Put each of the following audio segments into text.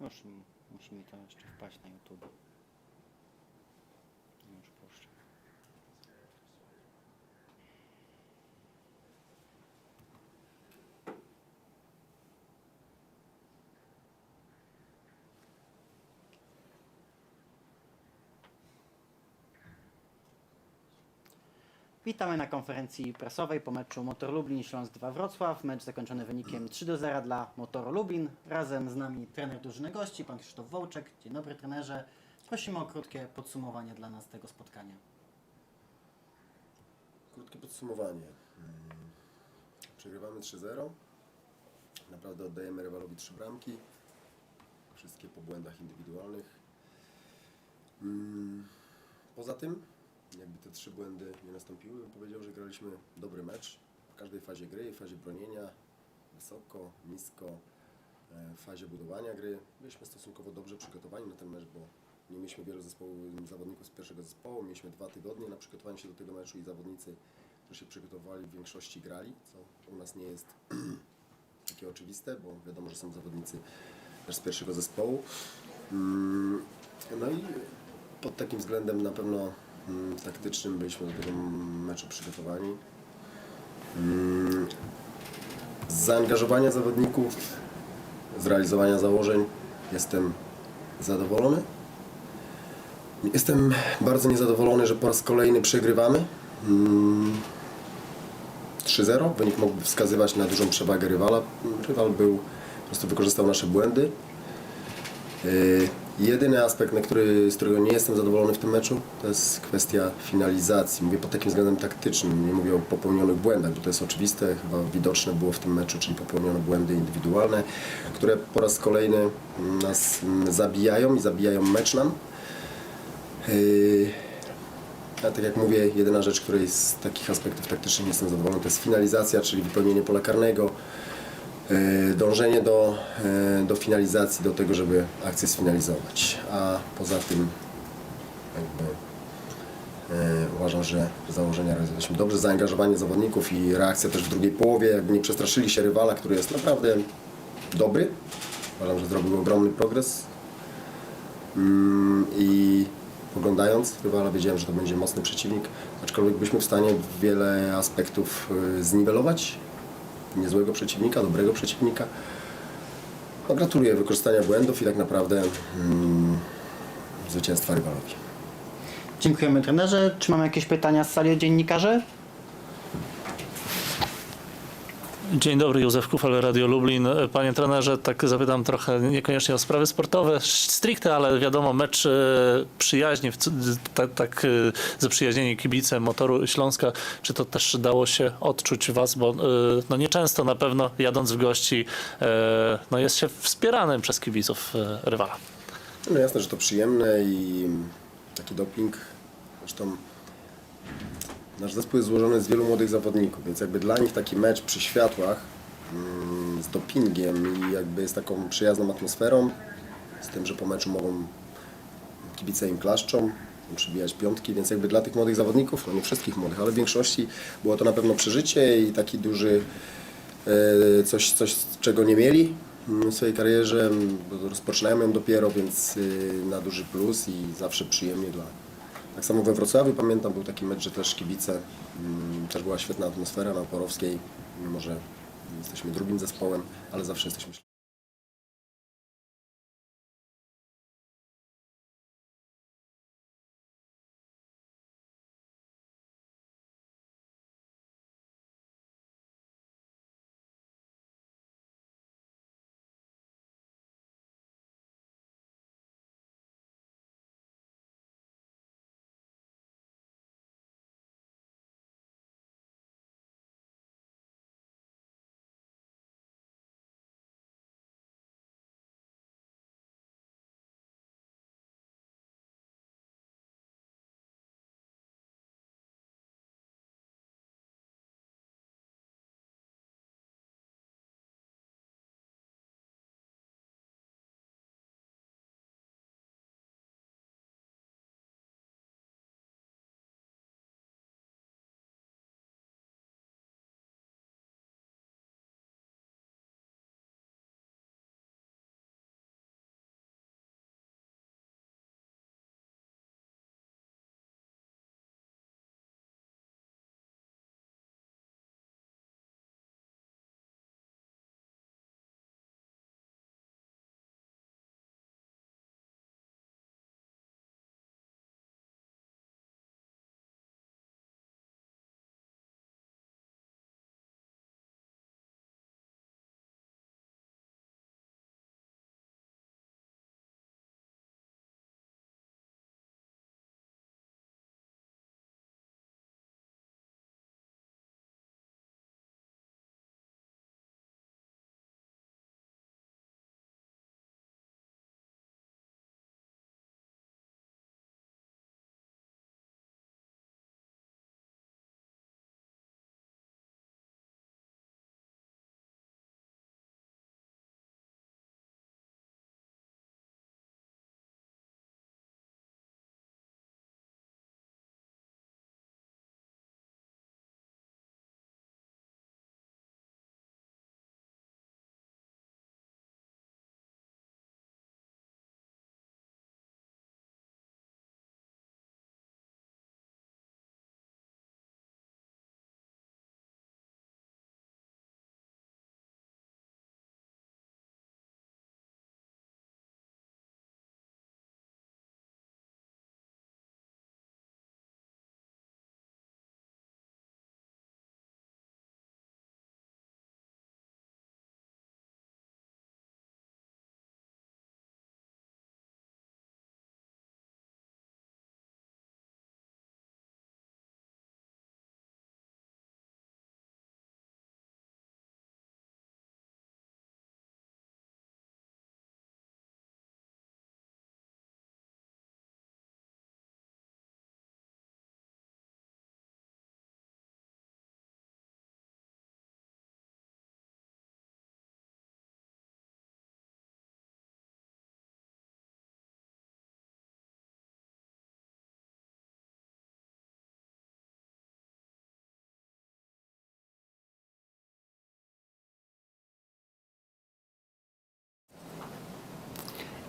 Już m- musi mi to jeszcze wpaść na YouTube. Już puszczę. Witamy na konferencji prasowej po meczu Motor Lublin Śląsk 2 Wrocław. Mecz zakończony wynikiem 3 do 0 dla Motoru Lublin. Razem z nami trener drużyny gości, pan Krzysztof Wołczek. Dzień dobry trenerze. Prosimy o krótkie podsumowanie dla nas tego spotkania. Krótkie podsumowanie. Przegrywamy 3-0. Naprawdę oddajemy rywalowi trzy bramki. Wszystkie po błędach indywidualnych. Mm, Poza tym, jakby te trzy błędy nie nastąpiły, powiedział, że graliśmy dobry mecz. W każdej fazie gry, w fazie bronienia, wysoko, nisko, e, w fazie budowania gry. Byliśmy stosunkowo dobrze przygotowani na ten mecz, bo nie mieliśmy wielu zespołu, zawodników z pierwszego zespołu. Mieliśmy dwa tygodnie na przygotowanie się do tego meczu i zawodnicy, którzy się przygotowali, w większości grali, co u nas nie jest takie oczywiste, bo wiadomo, że są zawodnicy też z pierwszego zespołu. Mm, No i pod takim względem na pewno taktycznym byliśmy do tego meczu przygotowani. Mm, Z zaangażowania zawodników, z realizowania założeń jestem zadowolony. Jestem bardzo niezadowolony, że po raz kolejny przegrywamy. Mm, 3-0. Wynik mógłby wskazywać na dużą przewagę rywala. Rywal był, po prostu wykorzystał nasze błędy. Jedyny aspekt, na który, z którego nie jestem zadowolony w tym meczu, to jest kwestia finalizacji. Mówię pod takim względem taktycznym, nie mówię o popełnionych błędach, bo to jest oczywiste, chyba widoczne było w tym meczu, czyli popełniono błędy indywidualne, które po raz kolejny nas mm, zabijają i zabijają mecz nam. Yy, a tak jak mówię, jedyna rzecz, której z takich aspektów taktycznych nie jestem zadowolony, to jest finalizacja, czyli wypełnienie pola karnego, dążenie do, yy, do finalizacji, do tego, żeby akcję sfinalizować. A poza tym jakby yy, uważam, że założenia realizowaliśmy dobrze. Zaangażowanie zawodników i reakcja też w drugiej połowie, jakby nie przestraszyli się rywala, który jest naprawdę dobry. Uważam, że zrobił ogromny progres. Mm, I oglądając rywala wiedziałem, że to będzie mocny przeciwnik, aczkolwiek byliśmy w stanie wiele aspektów zniwelować. Niezłego przeciwnika, dobrego przeciwnika. No, gratuluję wykorzystania błędów i tak naprawdę mm, zwycięstwa rywalowi. Dziękujemy trenerze. Czy mamy jakieś pytania z sali od dziennikarzy? Dzień dobry, Józef Kufel, Radio Lublin. Panie trenerze, tak zapytam trochę niekoniecznie o sprawy sportowe, stricte, ale wiadomo, mecz e, przyjaźni, tak, tak e, zaprzyjaźnieni kibice Motoru Śląska, czy to też dało się odczuć was, bo e, no nieczęsto na pewno jadąc w gości no jest się wspieranym przez kibiców rywala. No jasne, że to przyjemne i taki doping. Zresztą nasz zespół jest złożony z wielu młodych zawodników, więc jakby dla nich taki mecz przy światłach mm, z dopingiem i jakby z taką przyjazną atmosferą, z tym, że po meczu mogą kibice im klaszczą, przybijać piątki, więc jakby dla tych młodych zawodników, no nie wszystkich młodych, ale w większości było to na pewno przeżycie i taki duży e, coś, coś czego nie mieli mm, w swojej karierze, bo rozpoczynają ją dopiero, więc y, na duży plus i zawsze przyjemnie dla... Tak samo we Wrocławiu pamiętam, był taki mecz, że też kibice, mm, też była świetna atmosfera na Oporowskiej, mimo że jesteśmy drugim zespołem, ale zawsze jesteśmy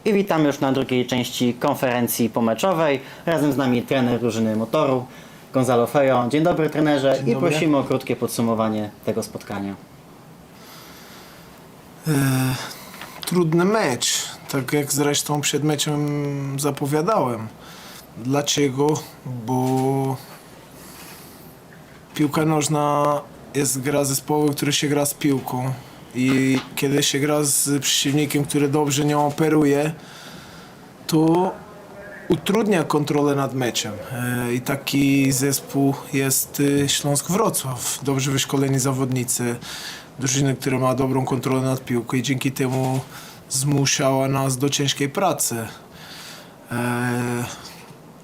i witamy już na drugiej części konferencji pomeczowej. Razem z nami trener drużyny motoru Gonzalo Fejo. Dzień dobry trenerze i dobry. prosimy o krótkie podsumowanie tego spotkania. Trudny mecz, tak jak zresztą przed meczem zapowiadałem. Dlaczego? Bo piłka nożna jest gra zespołu, który się gra z piłką. I kiedy się gra z przeciwnikiem, który dobrze nią operuje, to utrudnia kontrolę nad meczem. E, I taki zespół jest y, Śląsk Wrocław. Dobrze wyszkoleni zawodnicy, drużyny, która ma dobrą kontrolę nad piłką i dzięki temu zmuszała nas do ciężkiej pracy. E,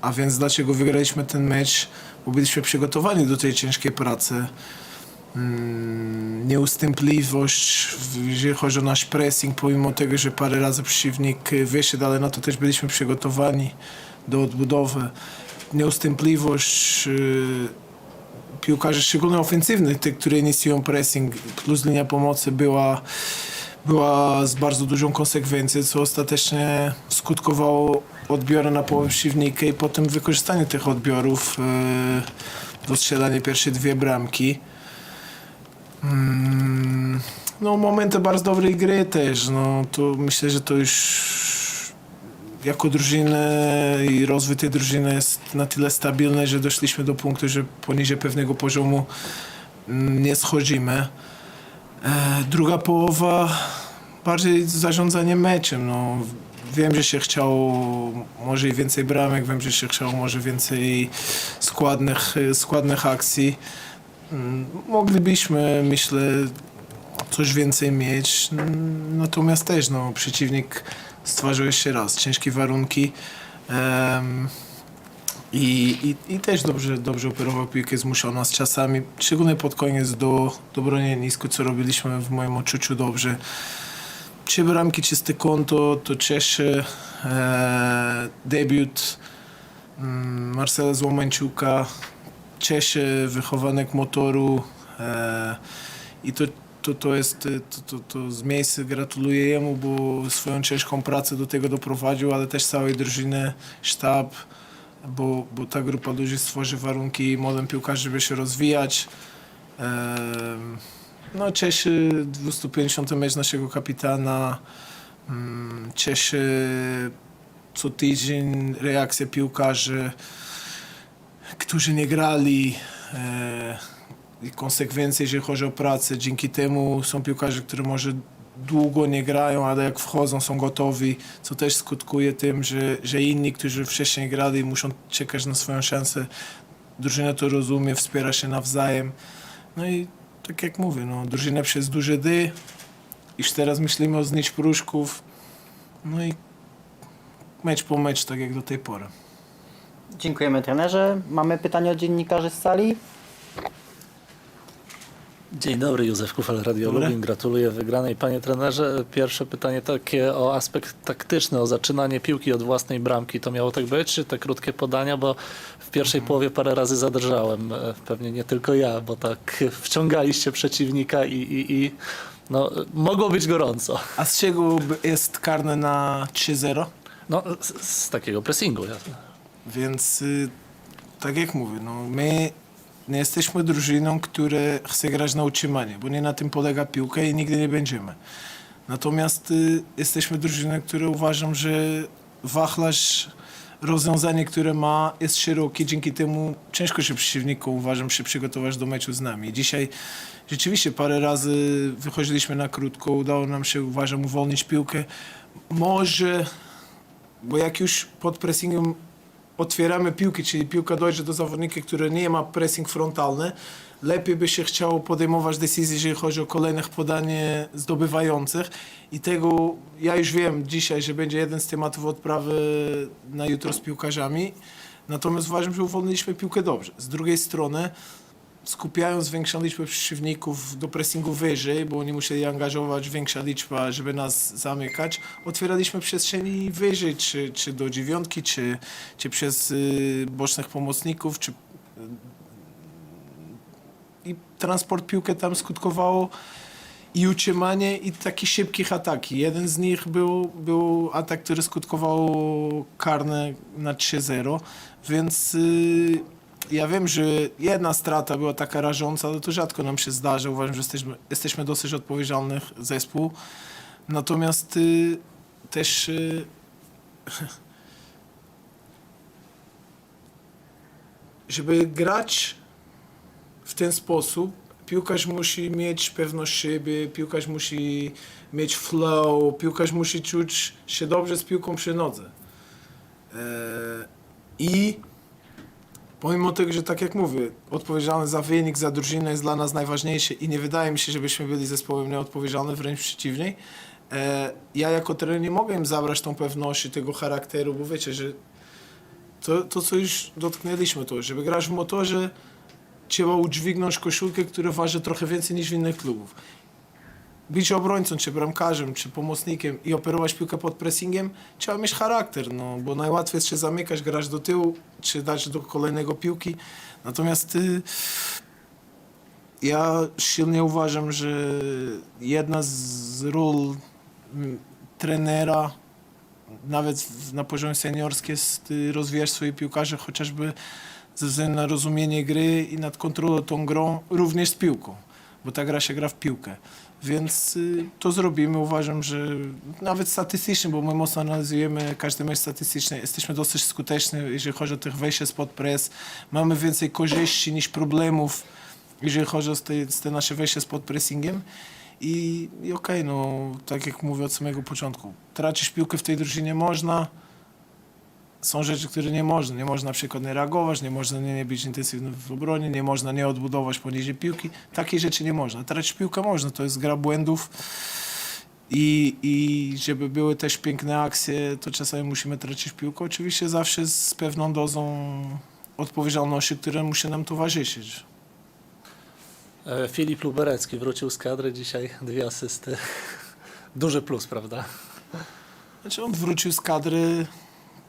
A więc dlaczego wygraliśmy ten mecz? Bo byliśmy przygotowani do tej ciężkiej pracy. Mm, Nieustępliwość, jeżeli chodzi o nasz pressing, pomimo tego, że parę razy przeciwnik y, wyszedł, ale na to też byliśmy przygotowani do odbudowy. Nieustępliwość y, piłkarzy, szczególnie ofensywnych, tych, które inicjują pressing, plus linia pomocy była, była z bardzo dużą konsekwencją, co ostatecznie skutkowało odbiorem na połowę przeciwnika i potem wykorzystanie tych odbiorów y, do strzelania pierwsze dwie bramki. Mm, No, momenty bardzo dobrej gry też. No, to myślę, że to już jako drużynę i rozwój tej drużyny jest na tyle stabilny, że doszliśmy do punktu, że poniżej pewnego poziomu mm, nie schodzimy. E, druga połowa bardziej zarządzanie meczem. No, wiem, że się chciało może i więcej bramek, wiem, że się chciało może więcej składnych, składnych akcji. Mm, Moglibyśmy, myślę, coś więcej mieć. Natomiast też no, przeciwnik stworzył jeszcze raz ciężkie warunki. Em, i, i, I też dobrze, dobrze operował piłkę, zmuszał nas czasami, szczególnie pod koniec do, do bronienia nisko, co robiliśmy w moim odczuciu dobrze. Trzy bramki, czyste konto, to cieszy. E, debiut mm, Marcela Złomańczuka, cieszy wychowanek motoru e, i to, to, to jest e, to, to, to z miejsca gratuluję jemu, bo swoją ciężką pracę do tego doprowadził, ale też całej drużyny, sztab, bo, bo ta grupa ludzi stworzy warunki młodym piłkarzom, żeby się rozwijać. Em, No cieszy 250 mecz naszego kapitana, mm, cieszy co tydzień reakcja piłkarzy, którzy nie grali e, konsekwencje, jeżeli chodzi o pracę. Dzięki temu są piłkarze, którzy może długo nie grają, ale jak wchodzą, są gotowi, co też skutkuje tym, że, że inni, którzy wcześniej grali, muszą czekać na swoją szansę. Drużyna to rozumie, wspiera się nawzajem. No i tak jak mówię, no, drużyna przez duże D, już teraz myślimy o znicz pruszków, no i mecz po mecz, tak jak do tej pory. Dziękujemy trenerze. Mamy pytanie od dziennikarzy z sali. Dzień dobry, Józef Kufel, Radio Dobry. Lublin. Gratuluję wygranej. Panie trenerze, pierwsze pytanie takie o aspekt taktyczny, o zaczynanie piłki od własnej bramki. To miało tak być, czy te krótkie podania, bo w pierwszej połowie parę razy zadrżałem. E, Pewnie nie tylko ja, bo tak wciągaliście przeciwnika i, i, i no, mogło być gorąco. A z czego jest karne na 3-0? No, z, z takiego pressingu. Ja, Więc y, tak jak mówię, no, my nie jesteśmy drużyną, która chce grać na utrzymanie, bo nie na tym polega piłka i nigdy nie będziemy. Natomiast y, jesteśmy drużyną, która uważam, że wachlarz rozwiązanie, które ma, jest szerokie, dzięki temu ciężko się przeciwnikom, uważam, się przygotować do meczu z nami. Dzisiaj rzeczywiście parę razy wychodziliśmy na krótko, udało nam się, uważam, uwolnić piłkę. Może, bo jak już pod pressingiem otwieramy piłki, czyli piłka dojdzie do zawodnika, który nie ma pressing frontalny, lepiej by się chciało podejmować decyzje, jeżeli chodzi o kolejnych podanie zdobywających. I tego ja już wiem dzisiaj, że będzie jeden z tematów odprawy na jutro z piłkarzami, natomiast uważam, że uwolniliśmy piłkę dobrze. Z drugiej strony skupiając większą liczbę przeciwników do pressingu wyżej, bo oni musieli angażować większa liczba, żeby nas zamykać, otwieraliśmy przestrzeni wyżej, czy, czy do dziewiątki, czy, czy przez y, bocznych pomocników, czy i transport piłkę tam skutkowało i utrzymanie i takie szybkich ataki. Jeden z nich był, był atak, który skutkował karne na 3-0, więc y, ja wiem, że jedna strata była taka rażąca, ale to rzadko nam się zdarza. Uważam, że jesteśmy, jesteśmy dosyć odpowiedzialny zespół. Natomiast y, też y, żeby grać w ten sposób, piłkarz musi mieć pewność siebie, piłkarz musi mieć flow, piłkarz musi czuć się dobrze z piłką przy nodze. Eee, I pomimo tego, że tak jak mówię, odpowiedzialny za wynik, za drużynę jest dla nas najważniejszy i nie wydaje mi się, żebyśmy byli zespołem nieodpowiedzialnym, wręcz przeciwnie. Eee, ja jako trener nie mogę im zabrać tą pewności, tego charakteru, bo wiecie, że to, to co już dotknęliśmy, to żeby grać w motorze, trzeba udźwignąć koszulkę, która waży trochę więcej niż w innych klubów. Być obrońcą, czy bramkarzem, czy pomocnikiem i operować piłkę pod pressingiem, trzeba mieć charakter, no, bo najłatwiej jest się zamykać, grać do tyłu, czy dać do kolejnego piłki. Natomiast y, ja silnie uważam, że jedna z ról trenera, nawet na poziomie seniorskim, jest y, rozwijać swoje piłkarze, chociażby ze względu na rozumienie gry i nad kontrolą tą grą, również z piłką, bo ta gra się gra w piłkę. Więc y, to zrobimy. Uważam, że nawet statystycznie, bo my mocno analizujemy każdy mecz statystyczny, jesteśmy dosyć skuteczni, jeżeli chodzi o tych wejście spod press. Mamy więcej korzyści niż problemów, jeżeli chodzi o te, te nasze wejście spod pressingiem. I, i okej, no tak jak mówię od samego początku, tracić piłkę w tej drużynie można, są rzeczy, które nie można. Nie można na przykład nie reagować, nie można nie, nie być intensywnym w obronie, nie można nie odbudować poniżej piłki. Takie rzeczy nie można. Tracić piłkę można, to jest gra błędów. I, I żeby były też piękne akcje, to czasami musimy tracić piłkę. Oczywiście zawsze z pewną dozą odpowiedzialności, która musi nam towarzyszyć. E, Filip Luberecki wrócił z kadry dzisiaj, dwie asysty. Duży plus, prawda? Znaczy on wrócił z kadry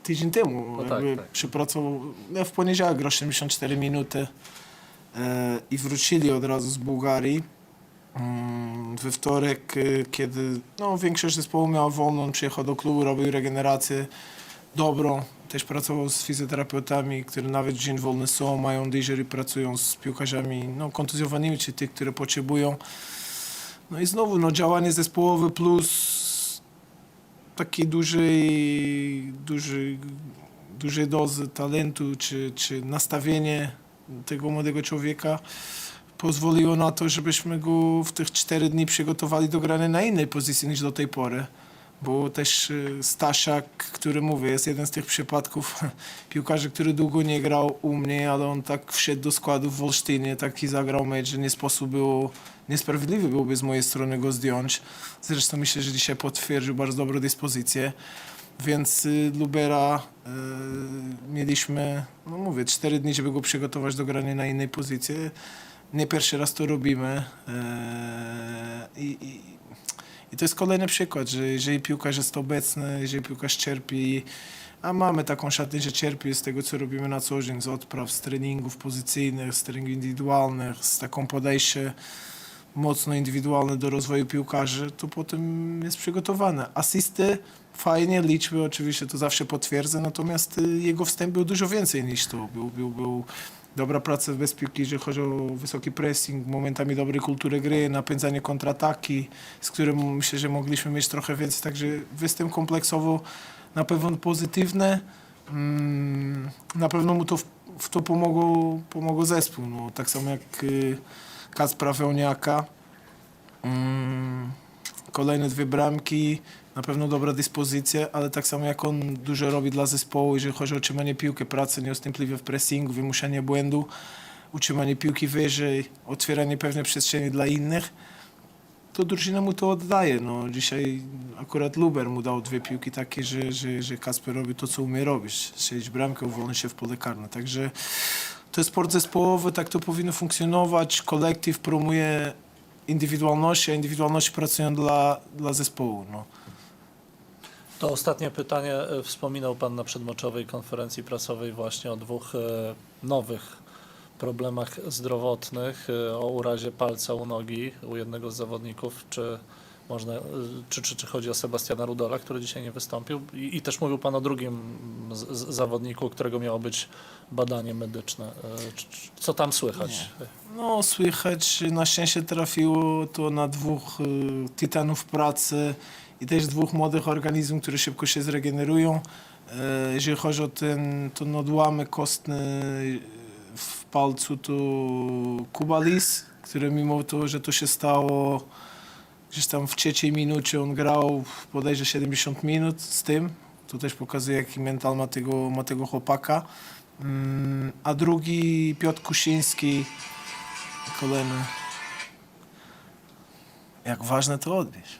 tydzień temu. No tak, jakby tak. Przypracował, no w poniedziałek grał 74 minuty e, i wrócili od razu z Bułgarii. Mm, We wtorek, e, kiedy no, większość zespołu miała wolną, on przyjechał do klubu, robił regenerację dobrą. Też pracował z fizjoterapeutami, którzy nawet dzień wolny są, mają dyżur i pracują z piłkarzami no, kontuzjowanymi, czy tych, które potrzebują. No i znowu, no, działanie zespołowe plus takiej dużej, dużej, dużej dozy talentu czy, czy nastawienie tego młodego człowieka pozwoliło na to, żebyśmy go w tych cztery dni przygotowali do grania na innej pozycji niż do tej pory. Bo też y, Stasiak, który mówię, jest jeden z tych przypadków piłkarza, który długo nie grał u mnie, ale on tak wszedł do składu w Wolsztynie, taki zagrał mecz, że nie sposób było, niesprawiedliwy byłby z mojej strony go zdjąć. Zresztą myślę, że dzisiaj potwierdził bardzo dobrą dyspozycję. Więc y, Lubera y, mieliśmy, no mówię, cztery dni, żeby go przygotować do grania na innej pozycji. Nie pierwszy raz to robimy. y, I, i, to jest kolejny przykład, że jeżeli piłkarz jest obecny, jeżeli piłkarz cierpi, a mamy taką szatnię, że cierpi z tego, co robimy na co dzień, z odpraw, z treningów pozycyjnych, z treningów indywidualnych, z taką podejście mocno indywidualne do rozwoju piłkarzy, to potem jest przygotowane. Asysty fajnie, liczby oczywiście to zawsze potwierdzę, natomiast y, jego wstęp był dużo więcej niż to. Był, był, był dobra praca bez piłki, jeżeli chodzi o wysoki pressing, momentami dobrej kultury gry, napędzanie kontrataki, z którym myślę, że mogliśmy mieć trochę więcej, także występ kompleksowo na pewno pozytywny. Mm, Na pewno mu to w, w to pomogło, pomogło zespół. No, tak samo jak y, Kacpra Wełniaka. Mm, Kolejne dwie bramki, na pewno dobra dyspozycja, ale tak samo jak on dużo robi dla zespołu, jeżeli chodzi o utrzymanie piłki, pracę nieustępliwie w pressingu, wymuszanie błędu, utrzymanie piłki wyżej, otwieranie pewnej przestrzeni dla innych, to drużyna mu to oddaje. No, dzisiaj akurat Luber mu dał dwie piłki takie, że, że, że Kasper robi to, co umie robić. Strzelić bramkę, uwolnić się w pole karne. Także to jest sport zespołowy, tak to powinno funkcjonować. Kolektyw promuje indywidualności, a indywidualności pracują dla, dla zespołu. No. To ostatnie pytanie. E, Wspominał Pan na przedmeczowej konferencji prasowej właśnie o dwóch e, nowych problemach zdrowotnych, y, o urazie palca u nogi u jednego z zawodników, czy można, y, czy, czy, czy chodzi o Sebastiana Rudola, który dzisiaj nie wystąpił i, i też mówił Pan o drugim z, z zawodniku, którego miało być badanie medyczne. Y, Co tam słychać? No, słychać, na szczęście trafiło to na dwóch y, pracy i też dwóch młodych organizmów, które szybko się zregenerują. E, jeżeli chodzi o ten, ten odłamek kostny w palcu, to Kuba Lis, który mimo to, że to się stało gdzieś tam w trzeciej minucie, on grał bodajże 70 minut z tym. To też pokazuje, jaki mental ma tego, ma tego chłopaka. Mm, A drugi Piotr Kusiński, kolemy. Jak ważne to odbierz.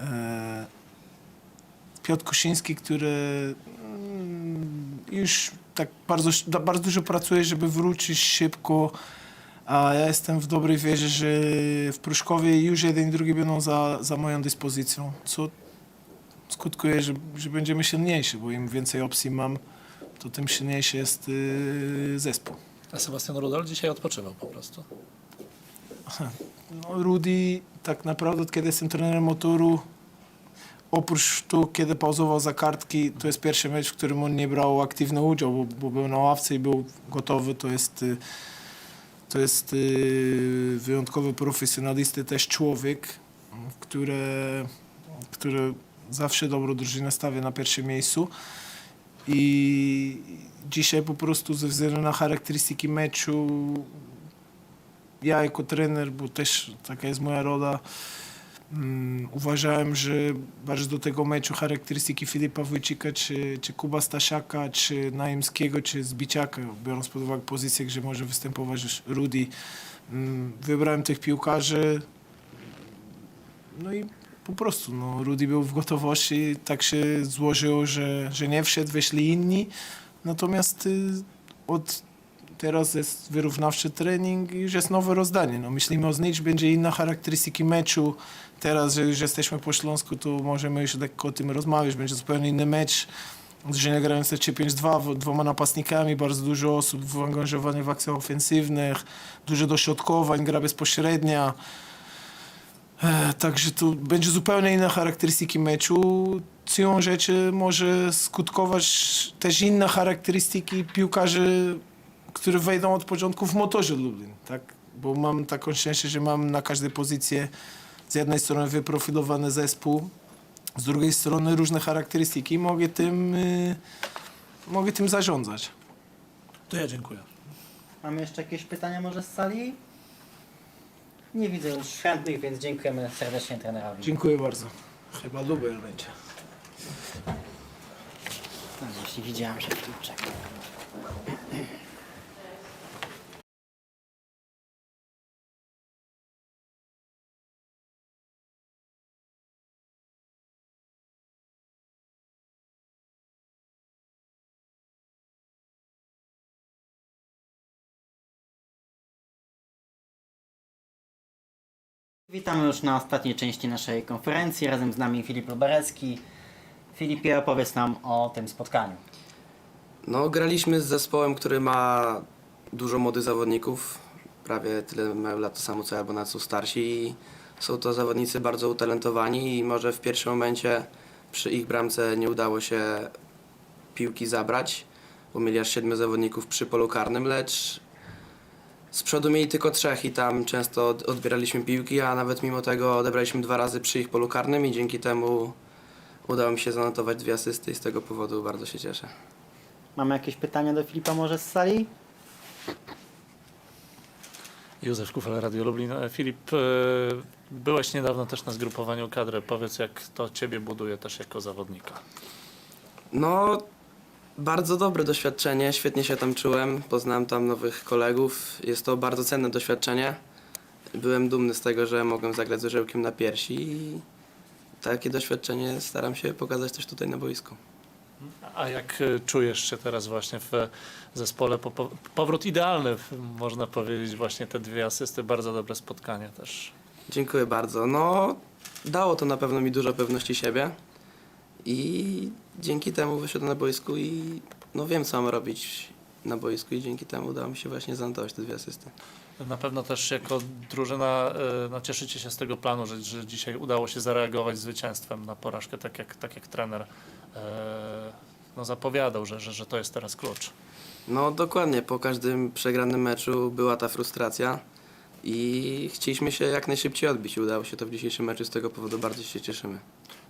E, Piotr Kusiński, który mm, już tak bardzo, bardzo dużo pracuje, żeby wrócić szybko. A ja jestem w dobrej wierze, że w Pruszkowie już jeden i drugi będą za, za moją dyspozycją, co skutkuje, że, że będziemy silniejsi, bo im więcej opcji mam, to tym silniejszy jest y, zespół. A Sebastian Rudol dzisiaj odpoczywał po prostu. No, Rudy tak naprawdę od kiedy jestem trenerem motoru, oprócz tu, kiedy pauzował za kartki, to jest pierwszy mecz, w którym on nie brał aktywny udział, bo, bo był na ławce i był gotowy. To jest, y, to jest y, wyjątkowy profesjonalisty, też człowiek, który, który zawsze dobrą drużynę stawia na pierwszym miejscu. I dzisiaj po prostu ze względu na charakterystyki meczu ja jako trener, bo też taka jest moja rola, uważałem, że bardzo do tego meczu charakterystyki Filipa Wójcika, czy, czy Kuba Stasiaka, czy Naimskiego, czy Zbiciaka, biorąc pod uwagę pozycję, gdzie może występować Rudy, mm, wybrałem tych piłkarzy, no i po prostu, no, Rudy był w gotowości, tak się złożyło, że, że nie wszedł, wyszli inni, natomiast y, od teraz jest wyrównawczy trening i już jest nowe rozdanie. No, myślimy o znicz, będzie inna charakterystyki meczu. Teraz, że już jesteśmy po Śląsku, to możemy już lekko o tym rozmawiać. Będzie zupełnie inny mecz. Drużyny grające 3-5-2, w- dwoma napastnikami, bardzo dużo osób zaangażowanych w akcjach ofensywnych, dużo dośrodkowań, gra bezpośrednia. E, Także to będzie zupełnie inna charakterystyki meczu. Siłą rzeczy może skutkować też inne charakterystyki piłkarzy, które wejdą od początku w motorze Lublin, tak? Bo mam taką szczęście, że mam na każdej pozycji z jednej strony wyprofilowany zespół, z drugiej strony różne charakterystyki i mogę tym, y, mogę tym zarządzać. To ja dziękuję. Mamy jeszcze jakieś pytania może z sali? Nie widzę już chętnych, więc dziękujemy serdecznie trenerowi. Dziękuję bardzo. Chyba lubię będzie. No, jeśli widziałem, że tu Witamy już na ostatniej części naszej konferencji. Razem z nami Filip Lubarecki. Filipie, opowiedz nam o tym spotkaniu. No, graliśmy z zespołem, który ma dużo młodych zawodników. Prawie tyle mają lat to samo co ja, bo na są starsi. I są to zawodnicy bardzo utalentowani i może w pierwszym momencie przy ich bramce nie udało się piłki zabrać, bo mieli aż siedmiu zawodników przy polu karnym, lecz z przodu mieli tylko trzech i tam często od- odbieraliśmy piłki, a nawet mimo tego odebraliśmy dwa razy przy ich polu karnym i dzięki temu udało mi się zanotować dwie asysty i z tego powodu bardzo się cieszę. Mamy jakieś pytania do Filipa może z sali? Józef Kufel, Radio Lublin. E, Filip, e, byłeś niedawno też na zgrupowaniu kadry. Powiedz, jak to ciebie buduje też jako zawodnika. No, bardzo dobre doświadczenie, świetnie się tam czułem, poznałem tam nowych kolegów. Jest to bardzo cenne doświadczenie. Byłem dumny z tego, że mogłem zagrać z orzełkiem na piersi i takie doświadczenie staram się pokazać też tutaj na boisku. A jak e, czujesz się teraz właśnie w zespole? Po, po, powrót idealny, można powiedzieć, właśnie te dwie asysty, bardzo dobre spotkanie też. Dziękuję bardzo. No, dało to na pewno mi dużo pewności siebie i dzięki temu wyszedłem na boisku i no wiem, co mam robić. na boisku i dzięki temu udało mi się właśnie zanotować te dwie asysty. Na pewno też jako drużyna e, no, cieszycie się z tego planu, że, że dzisiaj udało się zareagować zwycięstwem na porażkę, tak jak, tak jak trener e, no, zapowiadał, że, że, że to jest teraz klucz. No dokładnie, po każdym przegranym meczu była ta frustracja i chcieliśmy się jak najszybciej odbić. Udało się to w dzisiejszym meczu, z tego powodu bardzo się cieszymy.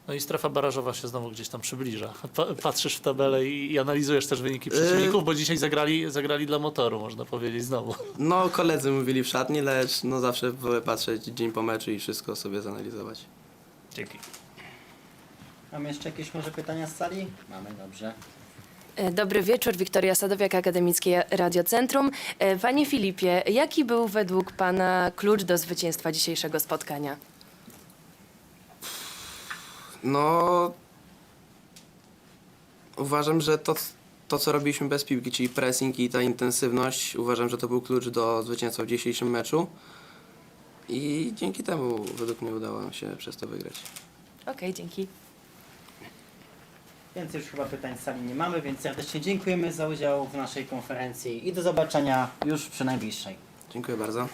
No i strefa barażowa się znowu gdzieś tam przybliża. Pa, patrzysz w tabelę i, i analizujesz też wyniki Yy. przeciwników, bo dzisiaj zagrali, zagrali dla motoru, można powiedzieć znowu. No koledzy mówili w szatni, lecz no zawsze wolę patrzeć dzień po meczu i wszystko sobie zanalizować. Dzięki. Mamy jeszcze jakieś może pytania z sali? Mamy, dobrze. E, Dobry wieczór, Wiktoria Sadowiak, Akademickie Radiocentrum. E, Panie Filipie, jaki był według Pana klucz do zwycięstwa dzisiejszego spotkania? No uważam, że to, to co robiliśmy bez piłki, czyli pressing i ta intensywność, uważam, że to był klucz do zwycięstwa w dzisiejszym meczu. I dzięki temu według mnie udało nam się przez to wygrać. Okej, dzięki. Więcej już chyba pytań z sali nie mamy, więc serdecznie dziękujemy za udział w naszej konferencji i do zobaczenia już przy najbliższej. Dziękuję bardzo.